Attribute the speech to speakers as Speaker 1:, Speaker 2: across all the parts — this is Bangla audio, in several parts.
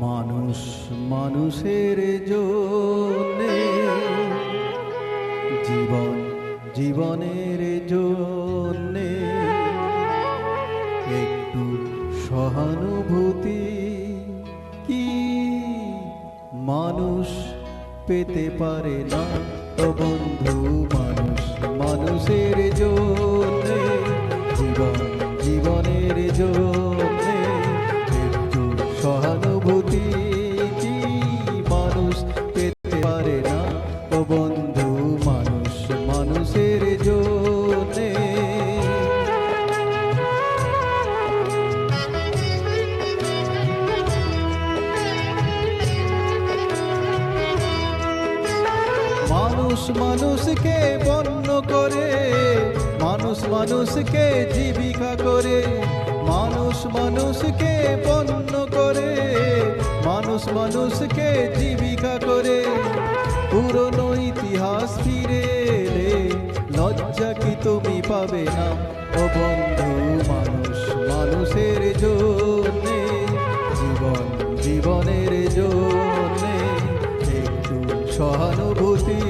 Speaker 1: মানুষ মানুষের জন্যে জীবন জীবনের জন্যে একটু সহানুভূতি কি মানুষ পেতে পারে না? ও বন্ধু, মানুষ মানুষের জন্যে জীবন জীবনের জন্যে ও বন্ধু মানুষ, মানুষের জন্যে মানুষ মানুষকে বন্য করে, মানুষ মানুষকে জীবিকা করে। মানুষ মানুষকে বন্য করে, মানুষ মানুষকে জীবিকা করে। পুরনো ইতিহাস ফিরে এলে লজ্জা কি তুমি পাবে না? ও বন্ধু, মানুষ, মানুষের জন্যে, জীবন, জীবনের জন্যে একটু সহানুভূতি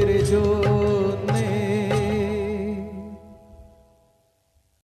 Speaker 1: तेरे जो